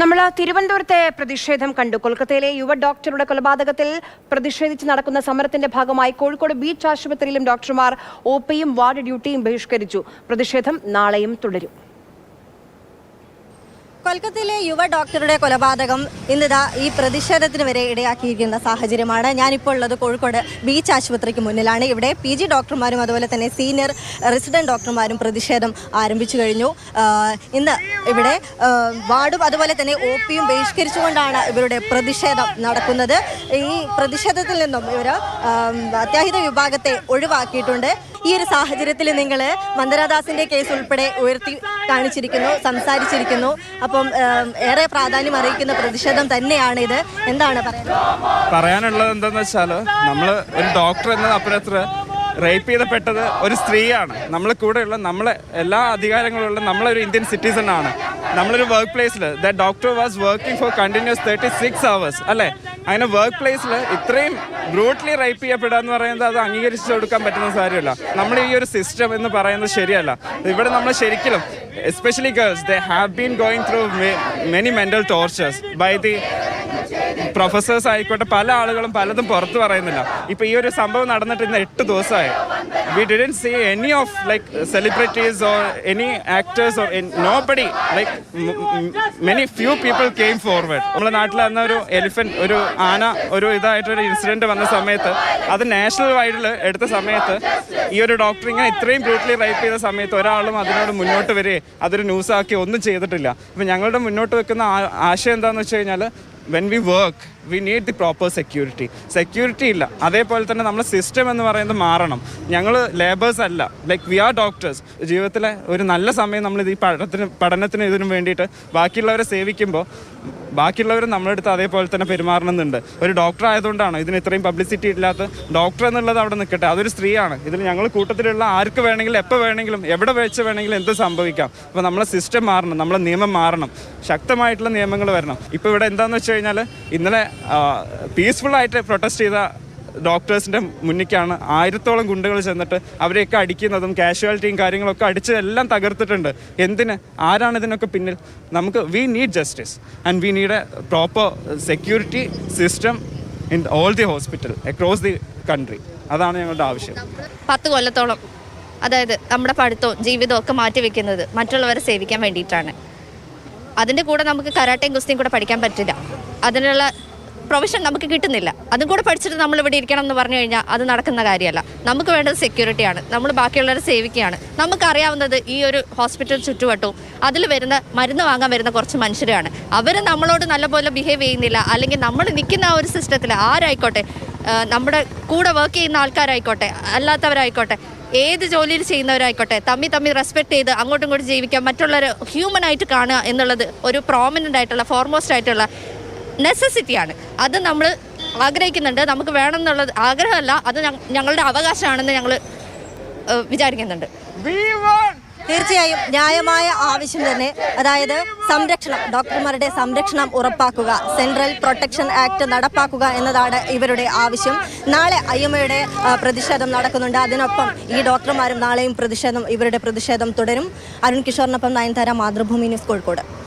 നമ്മൾ തിരുവനന്തപുരത്തെ പ്രതിഷേധം കണ്ടു. കൊൽക്കത്തയിലെ യുവ ഡോക്ടറുടെ കൊലപാതകത്തിൽ പ്രതിഷേധിച്ച് നടക്കുന്ന സമരത്തിന്റെ ഭാഗമായി കോഴിക്കോട് ബീച്ച് ആശുപത്രിയിലും ഡോക്ടർമാർ ഒ പിയും വാർഡ് ഡ്യൂട്ടിയും ബഹിഷ്കരിച്ചു. പ്രതിഷേധം നാളെയും തുടരും. കൊൽക്കത്തയിലെ യുവ ഡോക്ടറുടെ കൊലപാതകം ഇന്നിതാ ഈ പ്രതിഷേധത്തിന് വരെ ഇടയാക്കിയിരിക്കുന്ന സാഹചര്യമാണ്. ഞാനിപ്പോൾ ഉള്ളത് കോഴിക്കോട് ബീച്ച് ആശുപത്രിക്ക് മുന്നിലാണ്. ഇവിടെ പി ജി ഡോക്ടർമാരും അതുപോലെ തന്നെ സീനിയർ റെസിഡന്റ് ഡോക്ടർമാരും പ്രതിഷേധം ആരംഭിച്ചു കഴിഞ്ഞു. ഇന്ന് ഇവിടെ വാർഡും അതുപോലെ തന്നെ ഒ പിയും ബഹിഷ്കരിച്ചുകൊണ്ടാണ് ഇവരുടെ പ്രതിഷേധം നടക്കുന്നത്. ഈ പ്രതിഷേധത്തിൽ നിന്നും ഇവർ അത്യാഹിത വിഭാഗത്തെ ഒഴിവാക്കിയിട്ടുണ്ട്. ഈ ഒരു സാഹചര്യത്തിൽ നിങ്ങൾ മന്ദരാദാസിന്റെ കേസ് ഉൾപ്പെടെ ഉയർത്തി കാണിച്ചിരിക്കുന്നു സംസാരിച്ചിരിക്കുന്നു. അപ്പം ഏറെ പ്രാധാന്യം അറിയിക്കുന്ന പ്രതിഷേധം തന്നെയാണ് ഇത്. എന്താണ് പറയാനുള്ളത്? എന്താന്ന് വെച്ചാൽ നമ്മൾ ഒരു ഡോക്ടർ എന്നത് അപ്പുറത്ര റേപ്പ് ചെയ്തപ്പെട്ടത് ഒരു സ്ത്രീയാണ്. നമ്മൾ കൂടെയുള്ള നമ്മളെ എല്ലാ അധികാരങ്ങളുള്ള നമ്മളൊരു ഇന്ത്യൻ സിറ്റിസൺ ആണ് നമ്മളൊരു വർക്ക് പ്ലേസിൽ the doctor was working for continues thirty six hours അല്ലേ? അങ്ങനെ വർക്ക് പ്ലേസിൽ ഇത്രയും ബ്രൂട്ട്ലി റൈപ്പ് ചെയ്യപ്പെടുക എന്ന് പറയുന്നത് അത് അംഗീകരിച്ചു കൊടുക്കാൻ പറ്റുന്ന കാര്യമല്ല നമ്മൾ ഈ ഒരു സിസ്റ്റം എന്ന് പറയുന്നത് ശരിയല്ല. ഇവിടെ നമ്മൾ ശരിക്കും especially girls they have been going through many mental tortures by the professors ആയിക്കോട്ടെ പല ആളുകളും പലതും പുറത്ത് പറയുന്നില്ല. ഇപ്പൊ ഈ ഒരു സംഭവം നടന്നിട്ട് ഇന്ന് എട്ട് ദിവസമായി. We didn't see any of like celebrities or any actors or nobody like many few people came forward നമ്മുടെ നാട്ടിൽ അന്ന് ഒരു എലിഫന്റ് ഒരു ആന ഒരു ഇതായിട്ടൊരു ഇൻസിഡന്റ് വന്ന സമയത്ത് അത് നാഷണൽ വൈഡിൽ എടുത്ത സമയത്ത് ഈ ഒരു ഡോക്ടർ ഇങ്ങനെ ഇത്രയും ബ്രൂട്ടലി റൈപ്പ് ചെയ്ത സമയത്ത് ഒരാളും അതിനോട് മുന്നോട്ട് വരികയും അതൊരു ന്യൂസാക്കി ഒന്നും ചെയ്തിട്ടില്ല. അപ്പം ഞങ്ങളുടെ മുന്നോട്ട് വെക്കുന്ന ആശയം എന്താണെന്ന് വെച്ച് കഴിഞ്ഞാൽ when we work we need the proper security security ഇല്ല. അതേപോലെ തന്നെ നമ്മുടെ സിസ്റ്റം എന്ന് പറയുന്നത് മാറണം. ഞങ്ങൾ ലേബേഴ്സ് അല്ല. ലൈക്ക് വി ആർ ഡോക്ടേഴ്സ് ജീവിതത്തിലെ ഒരു നല്ല സമയം നമ്മൾ ഇത് ഈ പഠനത്തിന് പഠനത്തിന് ഇതിനും വേണ്ടിയിട്ട് ബാക്കിയുള്ളവരെ സേവിക്കുമ്പോൾ ബാക്കിയുള്ളവർ നമ്മളെടുത്ത് അതേപോലെ തന്നെ പെരുമാറണമെന്നുണ്ട്. ഒരു ഡോക്ടർ ആയതുകൊണ്ടാണ് ഇതിന് ഇത്രയും പബ്ലിസിറ്റി ഇല്ലാത്ത ഡോക്ടർ എന്നുള്ളത് അവിടെ നിൽക്കട്ടെ. അതൊരു സ്ത്രീയാണ്. ഇതിൽ ഞങ്ങൾ കൂട്ടത്തിലുള്ള ആർക്ക് വേണമെങ്കിലും എപ്പോൾ വേണമെങ്കിലും എവിടെ വെച്ച് വേണമെങ്കിലും എന്ത് സംഭവിക്കാം. അപ്പോൾ നമ്മളെ സിസ്റ്റം മാറണം നമ്മളെ നിയമം മാറണം. ശക്തമായിട്ടുള്ള നിയമങ്ങൾ വരണം. ഇപ്പോൾ ഇവിടെ എന്താണെന്ന് വെച്ച് കഴിഞ്ഞാൽ ഇന്നലെ പീസ്ഫുൾ ആയിട്ട് പ്രൊട്ടസ്റ്റ് ചെയ്ത ഡോക്ടേഴ്സിന്റെ മുന്നിക്കാണ് ആയിരത്തോളം ഗുണ്ടകൾ ചെന്നിട്ട് അവരെയൊക്കെ അടിക്കുന്നതും കാഷ്വാലിറ്റിയും കാര്യങ്ങളൊക്കെ അടിച്ച് എല്ലാം തകർത്തിട്ടുണ്ട്. എന്തിന്? ആരാണ് ഇതിനൊക്കെ പിന്നിൽ? നമുക്ക് we need justice and we need a proper security system in all the hospital across the country അതാണ് ഞങ്ങളുടെ ആവശ്യം. പത്ത് കൊല്ലത്തോളം അതായത് നമ്മുടെ പഠിത്തവും ജീവിതവും ഒക്കെ മാറ്റി വെക്കുന്നത് മറ്റുള്ളവരെ സേവിക്കാൻ വേണ്ടിയിട്ടാണ്. അതിന്റെ കൂടെ നമുക്ക് കരാട്ടയും ഗുസ്തിയും കൂടെ പഠിക്കാൻ പറ്റില്ല. അതിനുള്ള പ്രൊഫഷൻ നമുക്ക് കിട്ടുന്നില്ല. അതും കൂടെ പഠിച്ചിട്ട് നമ്മൾ ഇവിടെ ഇരിക്കണം എന്ന് പറഞ്ഞു കഴിഞ്ഞാൽ അത് നടക്കുന്ന കാര്യമല്ല. നമുക്ക് വേണ്ടത് സെക്യൂരിറ്റിയാണ് നമ്മൾ ബാക്കിയുള്ളവരെ സേവിക്കുകയാണ് നമുക്കറിയാവുന്നത് ഈ ഒരു ഹോസ്പിറ്റൽ ചുറ്റുവട്ടവും അതിൽ വരുന്ന മരുന്ന് വാങ്ങാൻ വരുന്ന കുറച്ച് മനുഷ്യരാണ്. അവർ നമ്മളോട് നല്ലപോലെ ബിഹേവ് ചെയ്യുന്നില്ല. അല്ലെങ്കിൽ നമ്മൾ നിൽക്കുന്ന ആ ഒരു സിസ്റ്റത്തിൽ ആരായിക്കോട്ടെ നമ്മുടെ കൂടെ വർക്ക് ചെയ്യുന്ന ആൾക്കാരായിക്കോട്ടെ അല്ലാത്തവരായിക്കോട്ടെ ഏത് ജോലിയിൽ ചെയ്യുന്നവരായിക്കോട്ടെ തമ്മി തമ്മി റെസ്പെക്ട് ചെയ്ത് അങ്ങോട്ടും ഇങ്ങോട്ടും ജീവിക്കാൻ മറ്റുള്ളവരെ ഹ്യൂമൻ ആയിട്ട് കാണുക എന്നുള്ളത് ഒരു പ്രോമിനന്റ് ആയിട്ടുള്ള ഫോർമോസ്റ്റ് ആയിട്ടുള്ള നെസസിറ്റിയാണ് അത് നമ്മൾ ആഗ്രഹിക്കുന്നുണ്ട്. നമുക്ക് വേണം എന്നുള്ള ആഗ്രഹമല്ല. അത് ഞങ്ങളുടെ അവകാശമാണെന്ന് ഞങ്ങൾ വിചാരിക്കുന്നുണ്ട്. തീർച്ചയായും ന്യായമായ ആവശ്യം തന്നെ. അതായത് സംരക്ഷണം ഡോക്ടർമാരുടെ സംരക്ഷണം ഉറപ്പാക്കുക സെൻട്രൽ പ്രൊട്ടക്ഷൻ ആക്ട് നടപ്പാക്കുക എന്നതാണ് ഇവരുടെ ആവശ്യം. നാളെ ഐ എം എയുടെ പ്രതിഷേധം നടക്കുന്നുണ്ട്. അതിനൊപ്പം ഈ ഡോക്ടർമാരും നാളെയും പ്രതിഷേധം ഇവരുടെ പ്രതിഷേധം തുടരും. അരുൺ കിഷോറിനൊപ്പം നയൻതാര മാതൃഭൂമി ന്യൂസ് കോഴിക്കോട്.